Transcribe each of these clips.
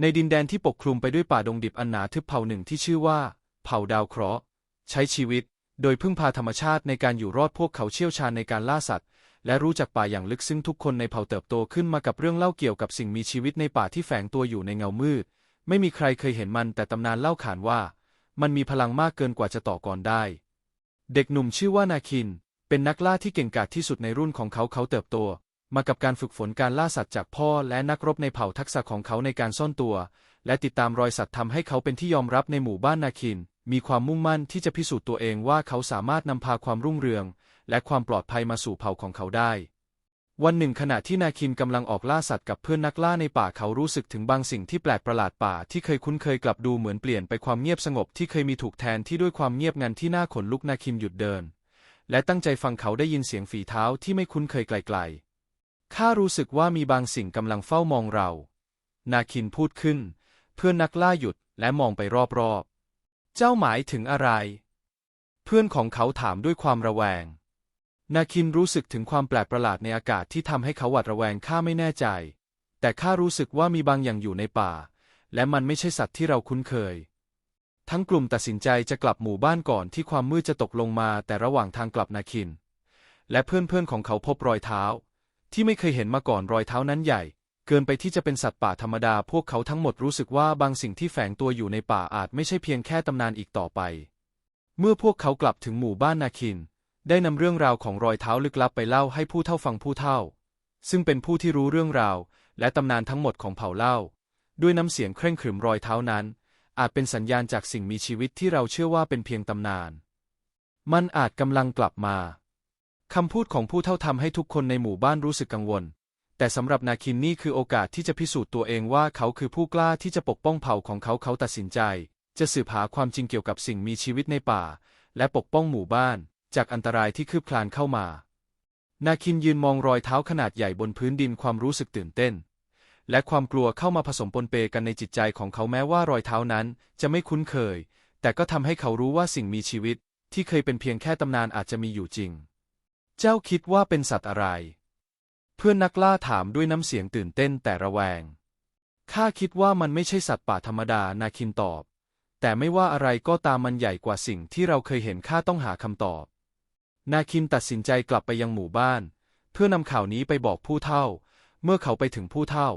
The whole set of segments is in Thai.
ในดินแดนที่ปกคลุมไปด้วยป่าดงดิบอันหนาทึบเผ่าหนึ่งที่ชื่อว่า เผ่าดาวเคราะห์ใช้ชีวิต โดยพึ่งพาธรรมชาติในการอยู่รอดพวกเขาเชี่ยวชาญในการล่าสัตว์ และรู้จักป่าอย่างลึกซึ้งทุกคนในเผ่าเติบโตขึ้นมากับเรื่องเล่าเกี่ยวกับสิ่งมีชีวิตในป่าที่แฝงตัวอยู่ในเงามืด ไม่มีใครเคยเห็นมันแต่ตำนานเล่าขานว่า มันมีพลังมากเกินกว่าจะต่อกรได้ เด็กหนุ่มชื่อว่านาคิน เป็นนักล่าที่เก่งกาจที่สุดในรุ่นของเขาเขาเติบโต มากับการฝึกฝนการล่าสัตว์จากพ่อและนักรบในเผ่าทักษะของเขาในการซ่อนตัว และติดตามรอยสัตว์ทำให้เขาเป็นที่ยอมรับในหมู่บ้านนาคิน มีความมุ่งมั่นที่จะพิสูจน์ตัวเองว่าเขาสามารถนำพาความรุ่งเรือง และความปลอดภัยมาสู่เผ่าของเขาได้ วันหนึ่งขณะที่นาคินกำลังออกล่าสัตว์กับเพื่อนนักล่าในป่าเขารู้สึกถึงบางสิ่งที่แปลกประหลาดป่าที่เคยคุ้นเคยกลับดูเหมือนเปลี่ยนไปความเงียบสงบที่เคยมีถูกแทนที่ด้วยความเงียบงันที่น่าขนลุกนาคินหยุดเดิน และตั้งใจฟังเขาได้ยินเสียงฝีเท้าที่ไม่คุ้นเคยไกลๆ ข้ารู้สึกว่ามีบางสิ่งกำลังเฝ้ามองเรา นาคินพูดขึ้น เพื่อนนักล่าหยุดและมองไปรอบๆ เจ้าหมายถึงอะไร เพื่อนของเขาถามด้วยความระแวง นาคินรู้สึกถึงความแปลกประหลาดในอากาศที่ทำให้เขาหวาดระแวงข้าไม่แน่ใจ แต่ข้ารู้สึกว่ามีบางอย่างอยู่ในป่า และมันไม่ใช่สัตว์ที่เราคุ้นเคย ทั้งกลุ่มตัดสินใจจะกลับหมู่บ้านก่อนที่ความมืดจะตกลงมา แต่ระหว่างทางกลับนาคิน และเพื่อนๆของเขาพบรอยเท้า ที่ไม่เคยเห็นมาก่อนรอยเท้านั้นใหญ่ เกินไปที่จะเป็นสัตว์ป่าธรรมดาพวกเขาทั้งหมดรู้สึกว่าบางสิ่งที่แฝงตัวอยู่ในป่าอาจไม่ใช่เพียงแค่ตำนานอีกต่อไป เมื่อพวกเขากลับถึงหมู่บ้านนาคิน ได้นำเรื่องราวของรอยเท้าลึกลับไปเล่าให้ผู้เฒ่าฟังผู้เฒ่า ซึ่งเป็นผู้ที่รู้เรื่องราว และตำนานทั้งหมดของเผ่าเล่า ด้วยน้ำเสียงเคร่งขรึมรอยเท้านั้น อาจเป็นสัญญาณจากสิ่งมีชีวิตที่เราเชื่อว่าเป็นเพียงตำนาน มันอาจกำลังกลับมา คำพูดของผู้เฒ่าทำให้ทุกคนในหมู่บ้านรู้สึกกังวล แต่สำหรับนาคินนี่คือโอกาสที่จะพิสูจน์ตัวเองว่าเขาคือผู้กล้าที่จะปกป้องเผ่าของเขาเขาตัดสินใจ จะสืบหาความจริงเกี่ยวกับสิ่งมีชีวิตในป่า และปกป้องหมู่บ้าน จากอันตรายที่คืบคลานเข้ามา นาคินยืนมองรอยเท้าขนาดใหญ่บนพื้นดินความรู้สึกตื่นเต้น และความกลัวเข้ามาผสมปนเปกันในจิตใจของเขาแม้ว่ารอยเท้านั้นจะไม่คุ้นเคย แต่ก็ทำให้เขารู้ว่าสิ่งมีชีวิต ที่เคยเป็นเพียงแค่ตำนานอาจจะมีอยู่จริง เจ้าคิดว่าเป็นสัตว์อะไร เพื่อนนักล่าถามด้วยน้ำเสียงตื่นเต้นแต่ระแวง ข้าคิดว่ามันไม่ใช่สัตว์ป่าธรรมดา นาคินตอบ แต่ไม่ว่าอะไรก็ตามมันใหญ่กว่าสิ่งที่เราเคยเห็นข้าต้องหาคำตอบ นาคินตัดสินใจกลับไปยังหมู่บ้าน เพื่อนำข่าวนี้ไปบอกผู้เฒ่า เมื่อเขาไปถึงผู้เฒ่า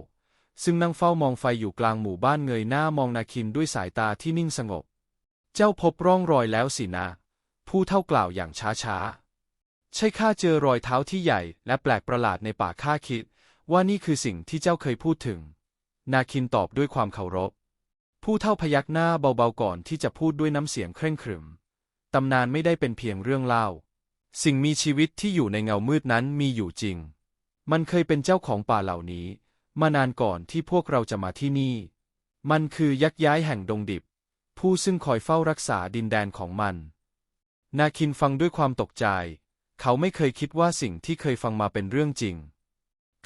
ซึ่งนั่งเฝ้ามองไฟอยู่กลางหมู่บ้านเงยหน้ามองนาคินด้วยสายตาที่นิ่งสงบ เจ้าพบร่องรอยแล้วสินะ ผู้เฒ่ากล่าวอย่างช้าๆ ใช่ข้าเจอรอยเท้าที่ใหญ่และแปลกประหลาดในป่าข้าคิด ว่านี่คือสิ่งที่เจ้าเคยพูดถึง นาคินตอบด้วยความเคารพ ผู้เฒ่าพยักหน้าเบาๆก่อนที่จะพูดด้วยน้ำเสียงเคร่งขรึม ตำนานไม่ได้เป็นเพียงเรื่องเล่า สิ่งมีชีวิตที่อยู่ในเงามืดนั้นมีอยู่จริง มันเคยเป็นเจ้าของป่าเหล่านี้ มานานก่อนที่พวกเราจะมาที่นี่ มันคือยักษ์ย้ายแห่งดงดิบ ผู้ซึ่งคอยเฝ้ารักษาดินแดนของมัน นาคินฟังด้วยความตกใจ เขาไม่เคยคิดว่าสิ่งที่เคยฟังมาเป็นเรื่องจริง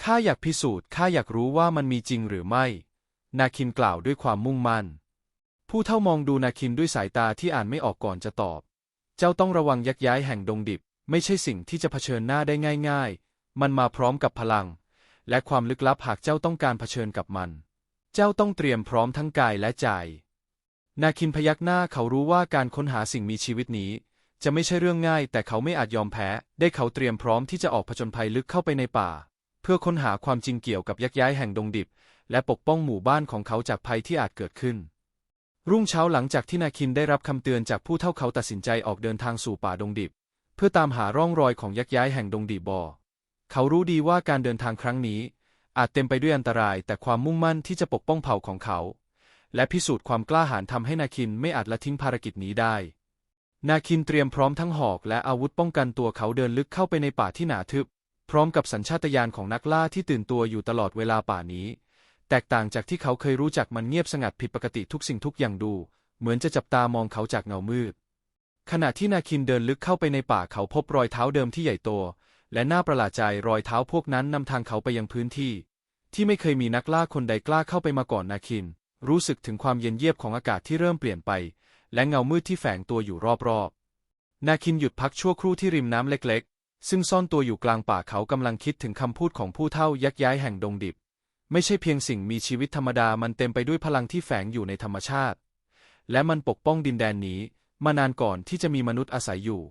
ข้าอยากพิสูจน์ ข้าอยากรู้ว่ามันมีจริงหรือไม่ นาคินกล่าวด้วยความมุ่งมั่น ผู้เฒ่ามองดูนาคินด้วยสายตาที่อ่านไม่ออกก่อนจะตอบ เจ้าต้องระวังยักย้ายแห่งดงดิบ ไม่ใช่สิ่งที่จะเผชิญหน้าได้ง่าย ๆ มันมาพร้อมกับพลัง และความลึกลับหากเจ้าต้องการเผชิญกับมัน เจ้าต้องเตรียมพร้อมทั้งกายและใจ นาคินพยักหน้าเขารู้ว่าการค้นหาสิ่งมีชีวิตนี้ จะไม่ใช่เรื่องง่าย แต่เขาไม่อาจยอมแพ้ ได้เขาเตรียมพร้อมที่จะออกผจญภัยลึกเข้าไปในป่า เพื่อค้นหาความจริงเกี่ยวกับยักษ์ย้ายแห่งดงดิบ และปกป้องหมู่บ้านของเขาจากภัยที่อาจเกิดขึ้น รุ่งเช้าหลังจากที่นาคินได้รับคำเตือนจากผู้เฒ่าเขาตัดสินใจออกเดินทางสู่ป่าดงดิบ เพื่อตามหาร่องรอยของยักษ์ย้ายแห่งดงดิบบอเขารู้ดีว่าการเดินทางครั้งนี้ อาจเต็มไปด้วยอันตราย แต่ความมุ่งมั่นที่จะปกป้องเผ่าของเขา และพิสูจน์ความกล้าหาญทำให้นาคินไม่อาจละทิ้งภารกิจนี้ได้ นาคินเตรียมพร้อมทั้งหอกและอาวุธป้องกันตัวเขาเดินลึกเข้าไปในป่าที่หนาทึบ พร้อมกับสัญชาตญาณของนักล่าที่ตื่นตัวอยู่ตลอดเวลาป่านี้ แตกต่างจากที่เขาเคยรู้จักมันเงียบสงัดผิดปกติทุกสิ่งทุกอย่างดู เหมือนจะจับตามองเขาจากเงามืด ขณะที่นาคินเดินลึกเข้าไปในป่าเขาพบรอยเท้าเดิมที่ใหญ่โต และน่าประหลาดใจรอยเท้าพวกนั้นนำทางเขาไปยังพื้นที่ ที่ไม่เคยมีนักล่าคนใดกล้าเข้าไปมาก่อนนาคิน รู้สึกถึงความเย็นเยียบของอากาศที่เริ่มเปลี่ยนไป และเงามืดที่แฝงตัวอยู่รอบๆ นาคินหยุดพักชั่วครู่ที่ริมน้ำเล็กๆ ซึ่งซ่อนตัวอยู่กลางป่าเขากำลังคิดถึงคำพูดของผู้เฒ่ายักย้ายแห่งดงดิบ ไม่ใช่เพียงสิ่งมีชีวิตธรรมดามันเต็มไปด้วยพลังที่แฝงอยู่ในธรรมชาติ และมันปกป้องดินแดนนี้ มานานก่อนที่จะมีมนุษย์อาศัยอยู่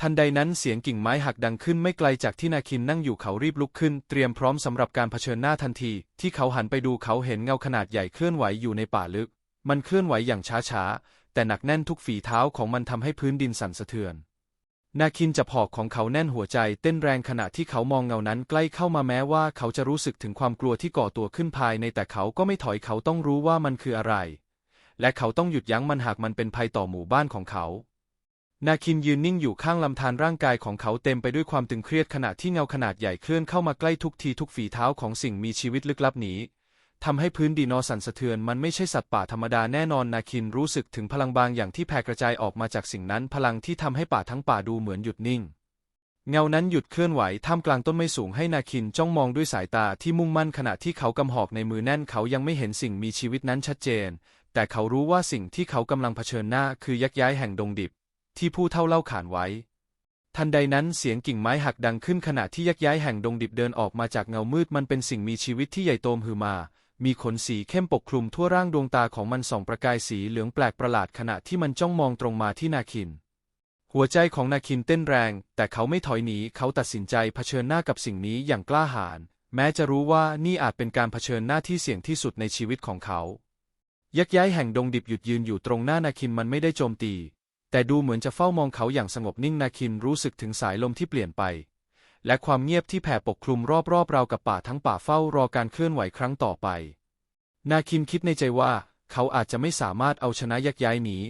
ทันใดนั้นเสียงกิ่งไม้หักดังขึ้นไม่ไกลจากที่นาคินนั่งอยู่เขารีบลุกขึ้น เตรียมพร้อมสำหรับการเผชิญหน้าทันที ที่เขาหันไปดูเขาเห็นเงาขนาดใหญ่เคลื่อนไหวอยู่ในป่าลึก มันเคลื่อนไหวอย่างช้าๆ แต่หนักแน่นทุกฝีเท้าของมันทำให้พื้นดินสั่นสะเทือน นาคินจับหอกของเขาแน่นหัวใจเต้นแรงขณะที่เขามองเงานั้นใกล้เข้ามาแม้ว่าเขาจะรู้สึกถึงความกลัวที่ก่อตัวขึ้นภายในแต่เขาก็ไม่ถอยเขาต้องรู้ว่ามันคืออะไร และเขาต้องหยุดยั้งมันหากมันเป็นภัยต่อหมู่บ้านของเขานาคินยืนนิ่งอยู่ข้างลำธารร่างกายของเขาเต็มไปด้วยความตึงเครียดขณะที่เงาขนาดใหญ่เคลื่อนเข้ามาใกล้ทุกทีทุกฝีเท้าของสิ่งมีชีวิตลึกลับนี้ ทำให้พื้นดินนอสั่นสะเทือนมันไม่ใช่สัตว์ป่าธรรมดาแน่นอนนาคินรู้สึกถึงพลังบางอย่างที่แผ่กระจายออกมาจากสิ่งนั้น พลังที่ทำให้ป่าทั้งป่าดูเหมือนหยุดนิ่ง เงานั้นหยุดเคลื่อนไหวท่ามกลางต้นไม้สูงให้นาคินจ้องมองด้วยสายตาที่มุ่งมั่นขณะที่เขากำหอกในมือแน่นเขายังไม่เห็นสิ่งมีชีวิตนั้นชัดเจน แต่เขารู้ว่าสิ่งที่เขากำลังเผชิญหน้าคือยักษ์ย้ายแห่งดงดิบ ที่ผู้เท่าเล่าขานไว้ทันใดนั้นเสียงกิ่งไม้หักดังขึ้นขณะที่ยักษ์ย้ายแห่งดงดิบเดินออกมาจากเงามืดมันเป็นสิ่งมีชีวิตที่ใหญ่โตมหือมา มีขนสีเข้มปกคลุมทั่วร่างดวงตาของมันส่องประกายสีเหลืองแปลกประหลาดขณะที่มันจ้องมองตรงมาที่นาคิน หัวใจของนาคินเต้นแรง แต่เขาไม่ถอยหนีเขาตัดสินใจเผชิญหน้ากับสิ่งนี้อย่างกล้าหาญแม้จะรู้ว่านี่อาจเป็นการเผชิญหน้าที่เสี่ยงที่สุดในชีวิตของเขา ยักษ์ย้ายแห่งดงดิบหยุดยืนอยู่ตรงหน้านาคินมันไม่ได้โจมตี แต่ดูเหมือนจะเฝ้ามองเขาอย่างสงบนิ่งนาคินรู้สึกถึงสายลมที่เปลี่ยนไป และความเงียบที่แผ่ปกคลุมรอบๆรากับป่าทั้งป่าเฝ้ารอการเคลื่อนไหวครั้งต่อไป นาคินคิดในใจว่า เขาอาจจะไม่สามารถเอาชนะยักษ์ย้ายนี้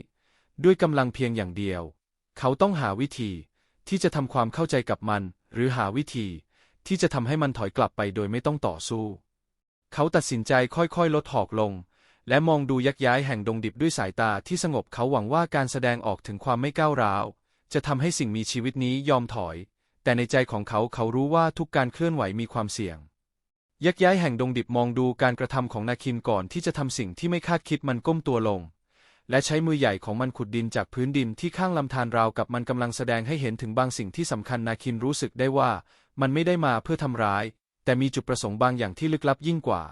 ด้วยกำลังเพียงอย่างเดียว เขาต้องหาวิธี ที่จะทำความเข้าใจกับมัน หรือหาวิธี ที่จะทำให้มันถอยกลับไปโดยไม่ต้องต่อสู้ เขาตัดสินใจค่อยๆ ลดหอกลง และมองดูยักษ์ย้ายแห่งดงดิบด้วยสายตาที่สงบเขาหวังว่าการแสดงออกถึงความไม่ก้าวร้าว จะทำให้สิ่งมีชีวิตนี้ยอมถอย แต่ในใจของเขาเขารู้ว่าทุกการเคลื่อนไหวมีความเสี่ยง ยักย้ายแห่งดงดิบมองดูการกระทำของนาคินก่อนที่จะทำสิ่งที่ไม่คาดคิดมันก้มตัวลง และใช้มือใหญ่ของมันขุดดินจากพื้นดินที่ข้างลำธารราวกับมันกำลังแสดงให้เห็นถึงบางสิ่งที่สำคัญนาคินรู้สึกได้ว่า มันไม่ได้มาเพื่อทำร้าย แต่มีจุดประสงค์บางอย่างที่ลึกลับยิ่งกว่า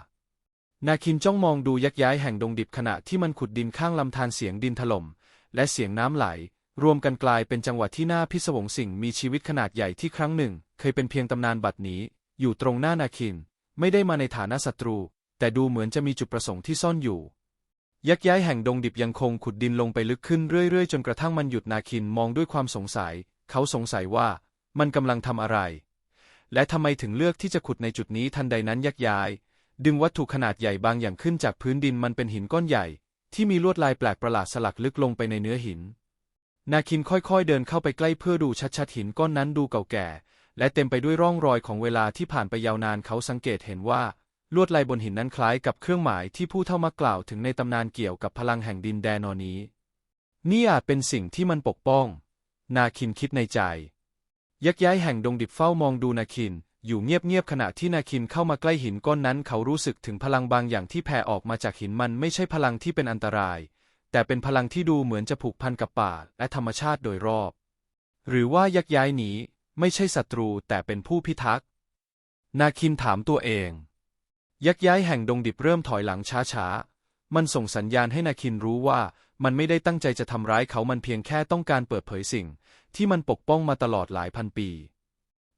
นาคินจ้องมองดูยักย้ายแห่งดงดิบขณะที่มันขุดดินข้างลำธารเสียงดินถล่มและเสียงน้ำไหล รวมกันกลายเป็นจังหวะที่น่าพิศวงสิ่งมีชีวิตขนาดใหญ่ที่ครั้งหนึ่ง เคยเป็นเพียงตำนานบัดนี้ อยู่ตรงหน้านาคิน ไม่ได้มาในฐานะศัตรู แต่ดูเหมือนจะมีจุดประสงค์ที่ซ่อนอยู่ ยักย้ายแห่งดงดิบยังคงขุดดินลงไปลึกขึ้นเรื่อยๆ จนกระทั่งมันหยุดนาคินมองด้วยความสงสัย เขาสงสัยว่า มันกำลังทำอะไร และทำไมถึงเลือกที่จะขุดในจุดนี้ทันใดนั้นยักย้าย ดึงวัตถุขนาดใหญ่บางอย่างขึ้นจากพื้นดินมันเป็นหินก้อนใหญ่ ที่มีลวดลายแปลกประหลาดสลักลึกลงไปในเนื้อหิน นาคินค่อยๆเดินเข้าไปใกล้เพื่อดูชัดๆหินก้อนนั้นดูเก่าแก่ และเต็มไปด้วยร่องรอยของเวลาที่ผ่านไปยาวนานเขาสังเกตเห็นว่า ลวดลายบนหินนั้นคล้ายกับเครื่องหมายที่ผู้เท่ามักล่าวถึงในตำนานเกี่ยวกับพลังแห่งดินแดนนอนี้ นี่อาจเป็นสิ่งที่มันปกป้อง นาคินคิดในใจ ยักษ์ย้ายแห่งดงดิบเฝ้ามองดูนาคิน อยู่เงียบๆขณะที่นาคินเข้ามาใกล้หินก้อนนั้น เขารู้สึกถึงพลังบางอย่างที่แผ่ออกมาจากหินมันไม่ใช่พลังที่เป็นอันตราย แต่เป็นพลังที่ดูเหมือนจะผูกพันกับป่าและธรรมชาติโดยรอบ หรือว่ายักษ์ย้ายนี้ไม่ใช่ศัตรูแต่เป็นผู้พิทักษ์ นาคินถามตัวเอง ยักษ์ย้ายแห่งดงดิบเริ่มถอยหลังช้าๆ มันส่งสัญญาณให้นาคินรู้ว่ามันไม่ได้ตั้งใจจะทำร้ายเขามันเพียงแค่ต้องการเปิดเผยสิ่ง ที่มันปกป้องมาตลอดหลายพันปี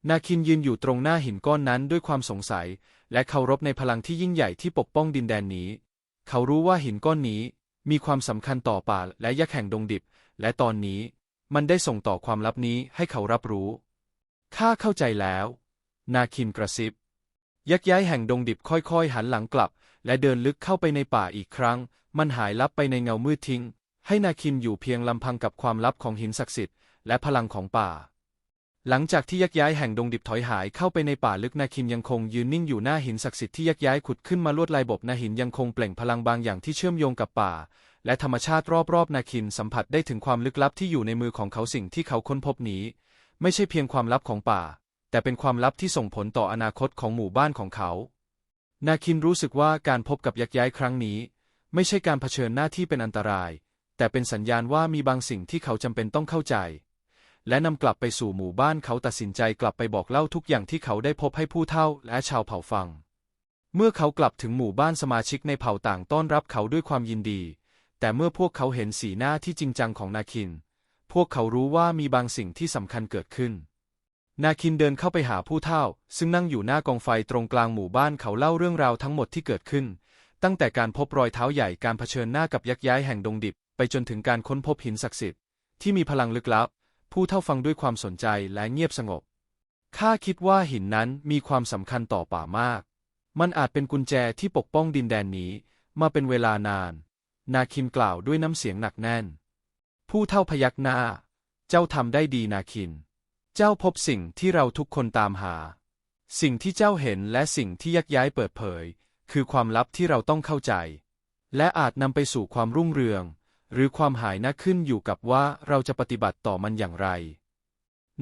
นาคินยืนอยู่ตรงหน้าหินก้อนนั้นด้วยความสงสัย และเคารพในพลังที่ยิ่งใหญ่ที่ปกป้องดินแดนนี้ เขารู้ว่าหินก้อนนี้ มีความสำคัญต่อป่าและยักษ์แห่งดงดิบ และตอนนี้มันได้ส่งต่อความลับนี้ให้เขารับรู้ ข้าเข้าใจแล้ว นาคินกระซิบ ยักษ์ย้ายแห่งดงดิบค่อยๆ หันหลังกลับ และเดินลึกเข้าไปในป่าอีกครั้ง มันหายลับไปในเงามืดทิ้ง ให้นาคินอยู่เพียงลำพังกับความลับของหินศักดิ์สิทธิ์และพลังของป่า หลังจากที่ยักย้ายแห่งดงดิบถอยหายเข้าไปในป่าลึกนาคินยังคงยืนนิ่งอยู่หน้าหินศักดิ์สิทธิ์ที่ยักย้ายขุดขึ้นมาลวดลายบบนาหินยังคงเปล่งพลังบางอย่างที่เชื่อมโยงกับป่า และธรรมชาติรอบๆนาคินสัมผัสได้ถึงความลึกลับที่อยู่ในมือของเขาสิ่งที่เขาค้นพบนี้ ไม่ใช่เพียงความลับของป่า แต่เป็นความลับที่ส่งผลต่ออนาคตของหมู่บ้านของเขา นาคินรู้สึกว่าการพบกับยักย้ายครั้งนี้ ไม่ใช่การเผชิญหน้าที่เป็นอันตราย แต่เป็นสัญญาณว่ามีบางสิ่งที่เขาจำเป็นต้องเข้าใจ และนำกลับไปสู่หมู่บ้านเขาตัดสินใจกลับไปบอกเล่าทุกอย่างที่เขาได้พบให้ผู้เฒ่าและชาวเผ่าฟัง เมื่อเขากลับถึงหมู่บ้านสมาชิกในเผ่าต่างต้อนรับเขาด้วยความยินดี แต่เมื่อพวกเขาเห็นสีหน้าที่จริงจังของนาคิน พวกเขารู้ว่ามีบางสิ่งที่สำคัญเกิดขึ้น นาคินเดินเข้าไปหาผู้เฒ่า ซึ่งนั่งอยู่หน้ากองไฟตรงกลางหมู่บ้านเขาเล่าเรื่องราวทั้งหมดที่เกิดขึ้น ตั้งแต่การพบรอยเท้าใหญ่การเผชิญหน้ากับยักษ์ย้ายแห่งดงดิบ ไปจนถึงการค้นพบหินศักดิ์สิทธิ์ที่มีพลังลึกลับ ผู้เฒ่าฟังด้วยความสนใจและเงียบสงบ ข้าคิดว่าหินนั้นมีความสำคัญต่อป่ามาก มันอาจเป็นกุญแจที่ปกป้องดินแดนนี้ มาเป็นเวลานาน นาคินกล่าวด้วยน้ำเสียงหนักแน่น ผู้เฒ่าพยักหน้า เจ้าทำได้ดีนาคิน เจ้าพบสิ่งที่เราทุกคนตามหา สิ่งที่เจ้าเห็นและสิ่งที่ยักย้ายเปิดเผย คือความลับที่เราต้องเข้าใจ และอาจนำไปสู่ความรุ่งเรือง หรือความหายนะขึ้นอยู่กับว่าเราจะปฏิบัติต่อมันอย่างไร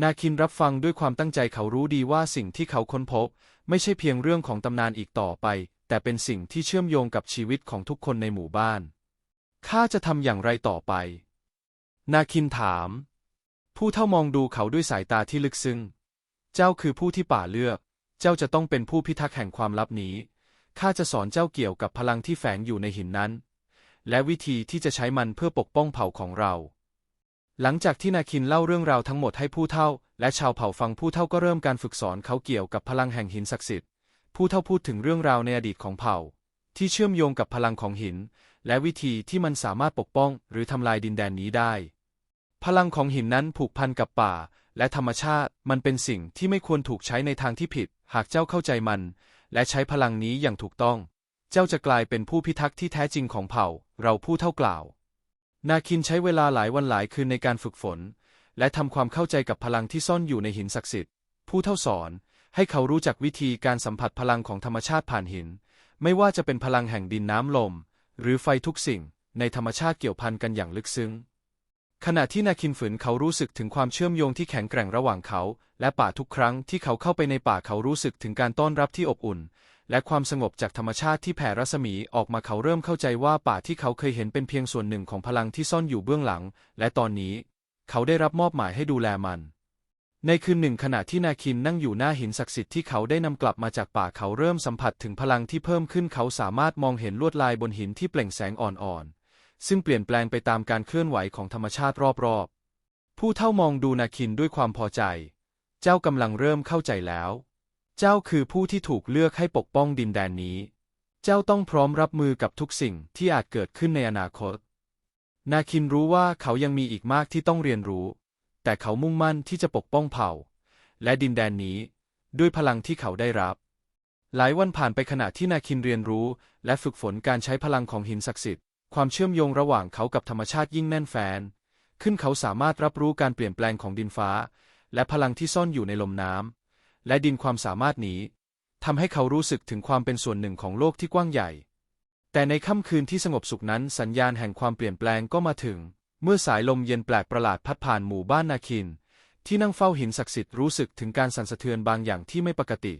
นาคินรับฟังด้วยความตั้งใจเขารู้ดีว่าสิ่งที่เขาค้นพบ ไม่ใช่เพียงเรื่องของตำนานอีกต่อไป แต่เป็นสิ่งที่เชื่อมโยงกับชีวิตของทุกคนในหมู่บ้าน ข้าจะทำอย่างไรต่อไป นาคินถาม ผู้เท่ามองดูเขาด้วยสายตาที่ลึกซึ้ง เจ้าคือผู้ที่ป่าเลือก เจ้าจะต้องเป็นผู้พิทักษ์แห่งความลับนี้ข้าจะสอนเจ้าเกี่ยวกับพลังที่แฝงอยู่ในหินนั้น และวิธีที่จะใช้มันเพื่อปกป้องเผ่าของเรา หลังจากที่นาคินเล่าเรื่องราวทั้งหมดให้ผู้เท่า และชาวเผ่าฟังผู้เท่าก็เริ่มการฝึกสอนเขาเกี่ยวกับพลังแห่งหินศักดิ์สิทธิ์ ผู้เท่าพูดถึงเรื่องราวในอดีตของเผ่า ที่เชื่อมโยงกับพลังของหิน และวิธีที่มันสามารถปกป้องหรือทำลายดินแดนนี้ได้ พลังของหินนั้นผูกพันกับป่า และธรรมชาติ มันเป็นสิ่งที่ไม่ควรถูกใช้ในทางที่ผิด หากเจ้าเข้าใจมัน และใช้พลังนี้อย่างถูกต้อง เจ้าจะกลายเป็นผู้พิทักษ์ที่แท้จริงของเผ่า เราผู้เท่ากล่าว นาคินใช้เวลาหลายวันหลายคืนในการฝึกฝน และทำความเข้าใจกับพลังที่ซ่อนอยู่ในหินศักดิ์สิทธิ์ ผู้เท่าสอนให้เขารู้จักวิธีการสัมผัสพลังของธรรมชาติผ่านหิน ไม่ว่าจะเป็นพลังแห่งดินน้ำลม หรือไฟทุกสิ่ง ในธรรมชาติเกี่ยวพันกันอย่างลึกซึ้ง ขณะที่นาคินฝืนเขารู้สึกถึงความเชื่อมโยงที่แข็งแกร่งระหว่างเขา และป่าทุกครั้งที่เขาเข้าไปในป่าเขารู้สึกถึงการต้อนรับที่อบอุ่น และความสงบจากธรรมชาติที่แผ่รัศมีออกมาเขาเริ่มเข้าใจว่าป่าที่เขาเคยเห็นเป็นเพียงส่วนหนึ่งของพลังที่ซ่อนอยู่เบื้องหลัง และตอนนี้ เขาได้รับมอบหมายให้ดูแลมัน ในคืนหนึ่งขณะที่นาคินนั่งอยู่หน้าหินศักดิ์สิทธิ์ที่เขาได้นำกลับมาจากป่าเขาเริ่มสัมผัสถึงพลังที่เพิ่มขึ้นเขาสามารถมองเห็นลวดลายบนหินที่เปล่งแสงอ่อนๆซึ่งเปลี่ยนแปลงไปตามการเคลื่อนไหวของธรรมชาติรอบๆ ผู้เท่ามองดูนาคินด้วยความพอใจ เจ้ากำลังเริ่มเข้าใจแล้ว เจ้าคือผู้ที่ถูกเลือกให้ปกป้องดินแดนนี้ เจ้าต้องพร้อมรับมือกับทุกสิ่งที่อาจเกิดขึ้นในอนาคต นาคินรู้ว่าเขายังมีอีกมากที่ต้องเรียนรู้ แต่เขามุ่งมั่นที่จะปกป้องเผ่า และดินแดนนี้ ด้วยพลังที่เขาได้รับ หลายวันผ่านไปขณะที่นาคินเรียนรู้ และฝึกฝนการใช้พลังของหินศักดิ์สิทธิ์ ความเชื่อมโยงระหว่างเขากับธรรมชาติยิ่งแน่นแฟน ขึ้นเขาสามารถรับรู้การเปลี่ยนแปลงของดินฟ้า และพลังที่ซ่อนอยู่ในลมน้ำ และดินความสามารถนี้ทำให้เขารู้สึกถึงความเป็นส่วนหนึ่งของโลกที่กว้างใหญ่ แต่ในค่ำคืนที่สงบสุขนั้นสัญญาณแห่งความเปลี่ยนแปลงก็มาถึง เมื่อสายลมเย็นแปลกประหลาดพัดผ่านหมู่บ้านนาคิน ที่นั่งเฝ้าหินศักดิ์สิทธิ์รู้สึกถึงการสั่นสะเทือนบางอย่างที่ไม่ปกติ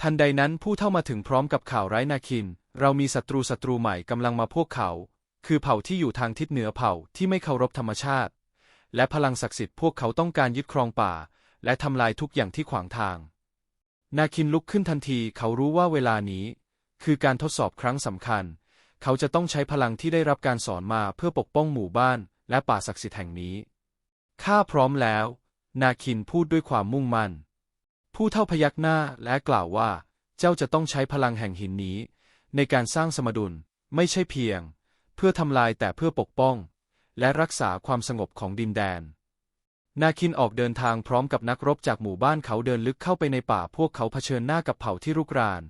ทันใดนั้นผู้เท่ามาถึงพร้อมกับข่าวร้ายนาคิน เรามีศัตรูศัตรูใหม่กำลังมาพวกเขา คือเผ่าที่อยู่ทางทิศเหนือเผ่าที่ไม่เคารพธรรมชาติ และพลังศักดิ์สิทธิ์พวกเขาต้องการยึดครองป่า และทำลายทุกอย่างที่ขวางทาง นาคินลุกขึ้นทันทีเขารู้ว่าเวลานี้ คือการทดสอบครั้งสำคัญ เขาจะต้องใช้พลังที่ได้รับการสอนมาเพื่อปกป้องหมู่บ้าน และป่าศักดิ์สิทธิ์แห่งนี้ ข้าพร้อมแล้ว นาคินพูดด้วยความมุ่งมั่น ผู้เท่าพยักหน้าและกล่าวว่า เจ้าจะต้องใช้พลังแห่งหินนี้ ในการสร้างสมดุล ไม่ใช่เพียง เพื่อทำลายแต่เพื่อปกป้อง และรักษาความสงบของดินแดน นาคินออกเดินทางพร้อมกับนักรบจากหมู่บ้านเขาเดินลึกเข้าไปในป่าพวกเขาเผชิญหน้ากับเผ่าที่รุกราน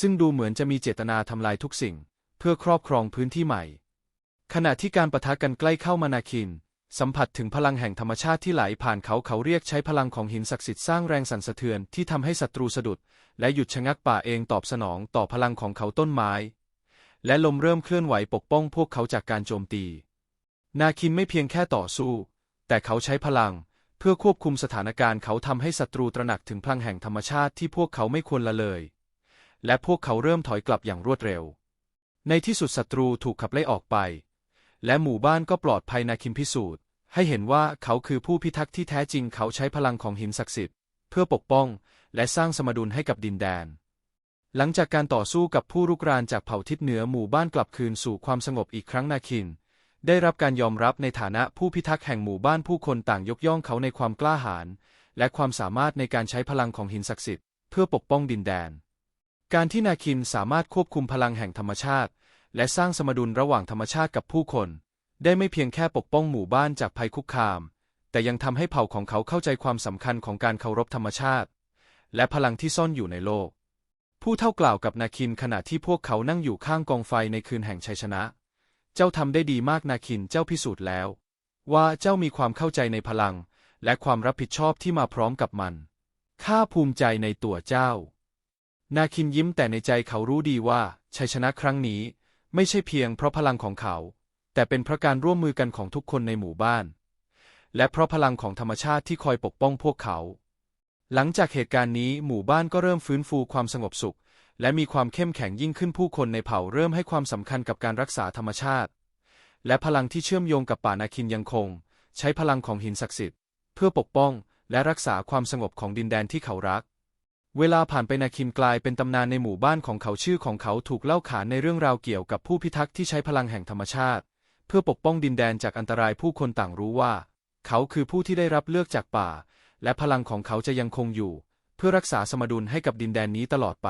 ซึ่งดูเหมือนจะมีเจตนาทำลายทุกสิ่ง เพื่อครอบครองพื้นที่ใหม่ ขณะที่การประทะกันใกล้เข้ามานาคิน สัมผัสถึงพลังแห่งธรรมชาติที่ไหลผ่านเขาเขาเรียกใช้พลังของหินศักดิ์สิทธิ์สร้างแรงสั่นสะเทือนที่ทำให้ศัตรูสะดุด และหยุดชะงักป่าเองตอบสนองต่อพลังของเขาต้นไม้ และลมเริ่มเคลื่อนไหวปกป้องพวกเขาจากการโจมตี นาคินไม่เพียงแค่ต่อสู้ แต่เขาใช้พลัง เพื่อควบคุมสถานการณ์เขาทำให้ศัตรูตระหนักถึงพลังแห่งธรรมชาติที่พวกเขาไม่ควรละเลย และพวกเขาเริ่มถอยกลับอย่างรวดเร็ว ในที่สุดศัตรูถูกขับไล่ออกไป และหมู่บ้านก็ปลอดภัยนาคินพิสูจน์ ให้เห็นว่าเขาคือผู้พิทักษ์ที่แท้จริงเขาใช้พลังของหินศักดิ์สิทธิ์เพื่อปกป้อง และสร้างสมดุลให้กับดินแดน หลังจากการต่อสู้กับผู้รุกรานจากเผ่าทิศเหนือหมู่บ้านกลับคืนสู่ความสงบอีกครั้งนาคิน ได้รับการยอมรับในฐานะผู้พิทักษ์แห่งหมู่บ้านผู้คนต่างยกย่องเขาในความกล้าหาญและความสามารถในการใช้พลังของหินศักดิ์สิทธิ์เพื่อปกป้องดินแดน การที่นาคินสามารถควบคุมพลังแห่งธรรมชาติ และสร้างสมดุลระหว่างธรรมชาติกับผู้คน ได้ไม่เพียงแค่ปกป้องหมู่บ้านจากภัยคุกคาม แต่ยังทำให้เผ่าของเขาเข้าใจความสำคัญของการเคารพธรรมชาติ และพลังที่ซ่อนอยู่ในโลก ผู้เท่ากล่าวกับนาคินขณะที่พวกเขานั่งอยู่ข้างกองไฟในคืนแห่งชัยชนะ เจ้าทำได้ดีมากนาคินเจ้าพิสูจน์แล้ว ว่าเจ้ามีความเข้าใจในพลัง และความรับผิดชอบที่มาพร้อมกับมัน ข้าภูมิใจในตัวเจ้า นาคินยิ้มแต่ในใจเขารู้ดีว่าชัยชนะครั้งนี้ไม่ใช่เพียงเพราะพลังของเขา แต่เป็นเพราะการร่วมมือกันของทุกคนในหมู่บ้าน และเพราะพลังของธรรมชาติที่คอยปกป้องพวกเขา หลังจากเหตุการณ์นี้หมู่บ้านก็เริ่มฟื้นฟูความสงบสุข และมีความเข้มแข็งยิ่งขึ้นผู้คนในเผ่าเริ่มให้ความสำคัญกับการรักษาธรรมชาติ และพลังที่เชื่อมโยงกับป่านาคินยังคง ใช้พลังของหินศักดิ์สิทธิ์ เพื่อปกป้องและรักษาความสงบของดินแดนที่เขารัก เวลาผ่านไปนาคินกลายเป็นตำนานในหมู่บ้านของเขาชื่อของเขาถูกเล่าขานในเรื่องราวเกี่ยวกับผู้พิทักษ์ที่ใช้พลังแห่งธรรมชาติ เพื่อปกป้องดินแดนจากอันตรายผู้คนต่างรู้ว่า เขาคือผู้ที่ได้รับเลือกจากป่า และพลังของเขาจะยังคงอยู่ เพื่อรักษาสมดุลให้กับดินแดนนี้ตลอดไป